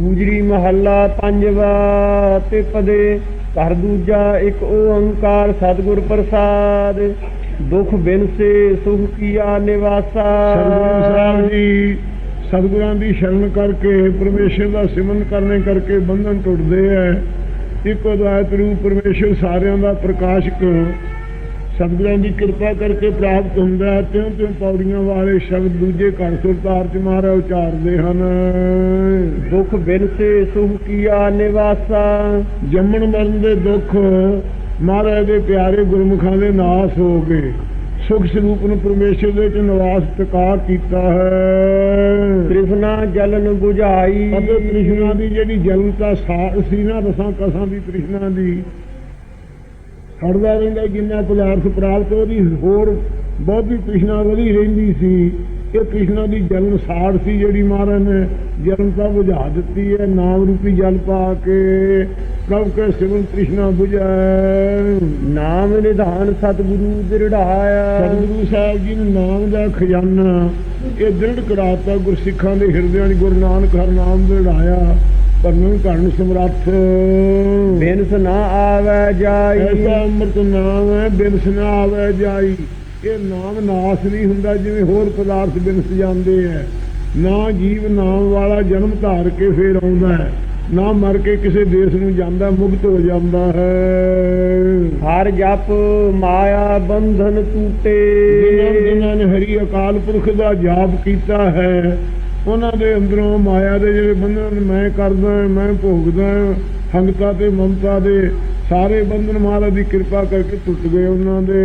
ਗੂਜਰੀ ਮਹੱਲਾ ਪੰਜਵਾ ਤੇ ਪਦੇ, ਘਰ ਦੂਜਾ ਇੱਕ ਓੰਕਾਰ ਸਤਿਗੁਰ ਪ੍ਰਸਾਦ। ਦੁਖ ਬਿਨਸੇ ਸੁਖ ਕੀਆ ਨਿਵਾਸਾ। ਸਤਿਗੁਰੂ ਸਾਹਿਬ ਜੀ, ਸਤਿਗੁਰਾਂ ਦੀ ਸ਼ਰਨ ਕਰਕੇ ਪਰਮੇਸ਼ਰ ਦਾ ਸਿਮਰਨ ਕਰਨੇ ਕਰਕੇ ਬੰਧਨ ਟੁੱਟਦੇ ਐ। ਇੱਕ ਅਦਵੈਤ ਰੂਪ ਪਰਮੇਸ਼ਰ ਸਾਰਿਆਂ ਦਾ ਪ੍ਰਕਾਸ਼ਕ। ਸਤਿਗੁਰਾਂ ਦੀ ਕਿਰਪਾ ਕਰਕੇ ਪ੍ਰਾਪਤ ਹੁੰਦਾ ਹੈ ਤਿਉਂ ਤਿਉਂ ਪੌੜੀਆਂ ਵਾਲੇ ਸ਼ਬਦ ਦੂਜੇ ਘਰ ਸੁਰਤਾਰ ਚ ਮਹਾਰਾ ਉਚਾਰਦੇ ਹਨ। ਦੁਖ ਬਿਨਸੇ ਸੁਖ ਕੀਆ ਨਿਵਾਸਾ, ਜੰਮਣ ਮਰਨ ਦੇ ਦੁੱਖ, ਮਹਾਰਾਜ ਦੇ ਪਿਆਰੇ ਗੁਰਮੁਖਾਂ ਦੇ ਨਾਸ ਹੋ ਗਏ। ਸੁਖ ਸਰੂਪ ਨੂੰ ਪਰਮੇਸ਼ਰ ਦੇ ਚ ਨਿਵਾਸ ਟਿਕਾ ਕੀਤਾ ਹੈ। ਤ੍ਰਿਸ਼ਨਾ ਜਲਨ 부ਝਾਈ ਅਤੇ ਤ੍ਰਿਸ਼ਨਾ ਦੀ ਜਿਹੜੀ ਜਲਨਤਾ ਸਾਰ ਸੀ ਨਾ ਰਸਾਂ ਕਸਾਂ ਦੀ ਤ੍ਰਿਸ਼ਨਾ ਦੀ, ਖੜਦਾ ਰਹਿੰਦਾ ਜਿੰਨਾ ਪਦਾਰਥ ਪ੍ਰਾਪਤ ਉਹਦੀ ਹੋਰ ਬਹੁਤੀ ਤ੍ਰਿਸ਼ਨਾ ਵਧੀ ਰਹਿੰਦੀ ਸੀ। ਇਹ ਤ੍ਰਿਸ਼ਨਾ ਦੀ ਜਲਨ ਸਾੜ ਸੀ ਜਿਹੜੀ ਮਹਾਰਾਜ ਨੇ ਜਲਨਤਾ ਬੁਝਾ ਦਿੱਤੀ ਹੈ ਨਾਮ ਰੂਪੀ ਜਲ ਪਾ ਕੇ ਪ੍ਰਭ ਕੇ ਸਿਮਰਨ ਤ੍ਰਿਸ਼ਨਾ ਬੁਝਾਏ ਨਾਮ ਨਿਧਾਨ ਸਤਿਗੁਰੂ ਦਿਰੜਾਇਆ। ਸਤਿਗੁਰੂ ਸਾਹਿਬ ਜੀ ਨੇ ਨਾਮ ਦਾ ਖਜ਼ਾਨਾ ਇਹ ਦ੍ਰਿੜ ਕਰਾਤਾ ਗੁਰਸਿੱਖਾਂ ਦੇ ਹਿਰਦਿਆਂ 'ਚ ਗੁਰੂ ਨਾਨਕ ਹਰ ਨਾਮ ਦਿੜਾਇਆ ਪਰਮਨ ਘਣ ਸਮਰੱਥ। ਬਿਨਸ ਨਾ ਆਵੈ ਜਾਈ। ਐਸਾ ਅੰਮ੍ਰਿਤ ਨਾਮ ਹੈ ਬਿਨਸ ਨਾ ਆਵੇ ਜਾਈ। ਇਹ ਨਾਮ ਨਾਸ ਨਹੀਂ ਹੁੰਦਾ ਜਿਵੇਂ ਹੋਰ ਪਦਾਰਥ ਬਿਨਸ ਜਾਂਦੇ ਐ। ਨਾ ਜੀਵ ਨਾਮ ਵਾਲਾ ਜਨਮ ਧਾਰ ਕੇ ਫੇਰ ਆਉਂਦਾ ਹੈ ਨਾ ਮਰ ਕੇ ਕਿਸੇ ਦੇਸ਼ ਨੂੰ ਜਾਂਦਾ ਮੁਕਤ ਹੋ ਜਾਂਦਾ ਹੈ। ਹਰ ਜਪ ਮਾਇਆ ਬੰਧਨ ਟੂਟੇ। ਜਿਨ੍ਹਾਂ ਜਿਨ੍ਹਾਂ ਨੇ ਹਰੀ ਅਕਾਲ ਪੁਰਖ ਦਾ ਜਾਪ ਕੀਤਾ ਹੈ ਉਹਨਾਂ ਦੇ ਅੰਦਰੋਂ ਮਾਇਆ ਦੇ ਜਿਹੜੇ ਬੰਧਨ ਮੈਂ ਕਰਦਾ ਮੈਂ ਭੋਗਦਾ ਹੰਗਤਾ ਤੇ ਮਮਤਾ ਦੇ ਸਾਰੇ ਬੰਧਨ ਮਹਾਰਾਜ ਦੀ ਕਿਰਪਾ ਕਰਕੇ ਟੁੱਟ ਗਏ ਉਹਨਾਂ ਦੇ।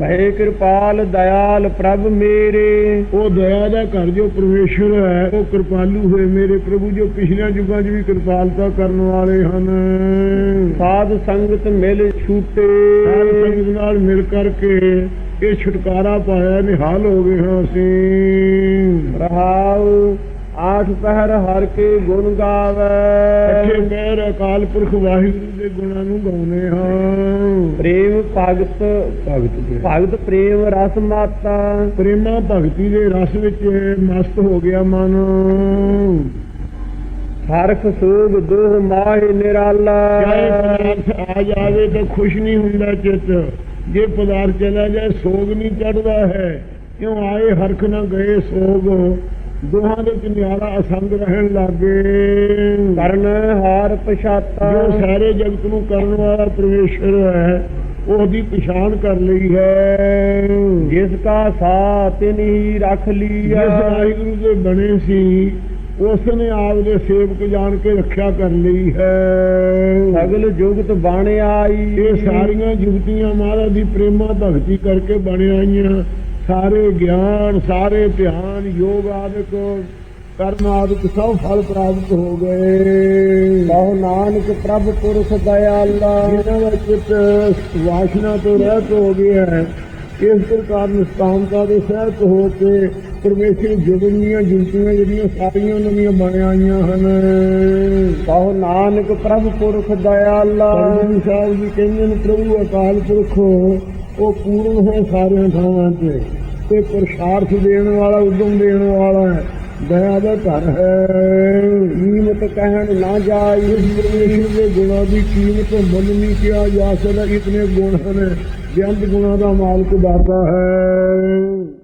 ਭਏ ਕਿਰਪਾਲ ਦਇਆਲ ਪ੍ਰਭ ਮੇਰੇ। ਉਹ ਦਇਆ ਦਾ ਘਰ ਜੋ ਪਰਮੇਸ਼ਰ ਹੈ ਉਹ ਕਿਰਪਾਲੂ ਹੋਏ ਮੇਰੇ ਪ੍ਰਭੂ ਜੋ ਪਿਛਲੇ ਯੁੱਗਾਂ 'ਚ ਵੀ ਕਿਰਪਾਲਤਾ ਕਰਨ ਵਾਲੇ ਹਨ। ਸਾਧ ਸੰਗਤ ਮਿਲ ਛੂਟੇ। ਸਾਧ ਸੰਗਤ ਨਾਲ ਮਿਲ ਕਰਕੇ ਇਹ ਛੁਟਕਾਰਾ ਪਾਇਆ ਨਿਹਾਲ ਹੋ ਗਏ ਹਾਂ ਅਸੀਂ। ਰਹਾਉ ਆਠ ਪਹਿਰ ਹਰ ਕੇ ਗੁਣ ਗਾਵੇ। ਪੈਰ ਅਕਾਲ ਪੁਰਖ ਵਾਹਿਗੁਰੂ ਦੇ ਗੁਣਾਂ ਨੂੰ ਗਾਉਨੇ ਹਾਂ। ਪ੍ਰੇਮ ਭਗਤ ਭਗਤ ਭਗਤ ਪ੍ਰੇਮ ਰਸ ਮਾਤਾ। ਪ੍ਰੇਮਾ ਭਗਤੀ ਦੇ ਰਸ ਵਿੱਚ ਮਸਤ ਹੋ ਗਿਆ ਮਨ। ਹਰਖ ਸੋਗ ਦੋਹ ਮਾਹਿ ਨਿਰਾਲਾ। ਚਾਹੇ ਪਦਾਰਥ ਆ ਜਾਵੇ ਤਾਂ ਖੁਸ਼ ਨਹੀਂ ਹੁੰਦਾ ਚਿੱਤ। ਜੇ ਪਦਾਰਥ ਚਲਾ ਜਾਏ ਸੋਗ ਨਹੀਂ ਚੜਦਾ ਹੈ। ਕਿਉਂ ਆਏ ਹਰਖ ਨਾ ਗਏ ਸੋਗ? ਦੋਹਾਂ ਦੇ ਕਿਨਾਰਾ ਅਸੰਗ ਰਹਿਣ ਲੱਗੇ। ਕਰਨ ਹਾਰ ਪਛਾਤਾ। ਜੋ ਸਾਰੇ ਜਗਤ ਨੂੰ ਕਰਨ ਵਾਲਾ ਪਰਮੇਸ਼ਰ ਹੈ ਉਹਦੀ ਪਛਾਣ ਕਰ ਲਈ ਹੈ। ਜਿਸ ਕਾ ਸਾਥ ਤਿਨਹੀ ਰੱਖ ਜਿਸ ਲੀਆ ਵਾਹਿਗੁਰੂ ਦੇ ਬਣੇ ਸੀ ਉਸ ਨੇ ਆਪ ਦੇ ਸੇਵਕ ਜਾਣ ਕੇ ਰੱਖਿਆ ਕਰ ਲਈ ਹੈ। ਸਗਲ ਜੁਗਤ ਬਣ ਆਈ। ਇਹ ਸਾਰੀਆਂ ਜੁਗਤੀਆਂ ਮਹਾਰਾਜ ਦੀ ਪ੍ਰੇਮਾ ਭਗਤੀ ਕਰਕੇ ਬਣ ਆਈਆਂ। ਸਾਰੇ ਗਿਆਨ ਸਾਰੇ ਧਿਆਨ ਯੋਗ ਆਦਿਕ ਕਰਮ ਆਦਿਕ ਸਭ ਫਲ ਪ੍ਰਾਪਤ ਹੋ ਗਏ। ਬਹੁ ਨਾਨਕ ਪ੍ਰਭ ਪੁਰਖ ਦਇਆਲਾ। ਇਹਨਾਂ ਦਾ ਚਿੱਤ ਵਾਸ਼ਨਾ ਤੋਂ ਰਹਿਤ ਹੋ ਗਿਆ ਹੈ ਇਸ ਪ੍ਰਕਾਰ ਨਿਸਤਾਮਤਾ ਦੇ ਸਹਿਤ ਹੋ ਕੇ ਪਰਮੇਸ਼ਰ ਜੁਗਨੀਆਂ ਜੁਗਤੀਆਂ ਜਿਹੜੀਆਂ ਸਾਰੀਆਂ ਨਵੀਆਂ ਬਣ ਆਈਆਂ ਹਨ। ਬਹੁ ਨਾਨਕ ਪ੍ਰਭ ਪੁਰਖ ਦਇਆਲਾ। ਸਾਹਿਬ ਜੀ ਕਹਿੰਦੇ ਨੇ ਪ੍ਰਭੂ ਅਕਾਲ ਪੁਰਖ ਉਹ ਪੂਰਨ ਹੈ ਸਾਰਿਆਂ ਥਾਵਾਂ ਤੇ। ਤੇ ਪ੍ਰਸ਼ਾਰਥ ਦੇਣ ਵਾਲਾ, ਉਦਮ ਦੇਣ ਵਾਲਾ ਹੈ। ਦਇਆ ਦਾ ਘਰ ਹੈ। ਕੀਮਤ ਕਹਿਣ ਨਾ ਜਾਈ ਇਸ ਪਰਮੇਸ਼ਰ ਦੇ ਗੁਣਾਂ ਦੀ ਕੀਮਤ ਮੁੱਲ ਨਹੀਂ ਕਿਹਾ ਜਾ ਸਕਦਾ। ਇਤਨੇ ਗੁਣ ਹਨ ਬੇਅੰਤ ਗੁਣਾਂ ਦਾ ਮਾਲਕ ਦਾਤਾ ਹੈ।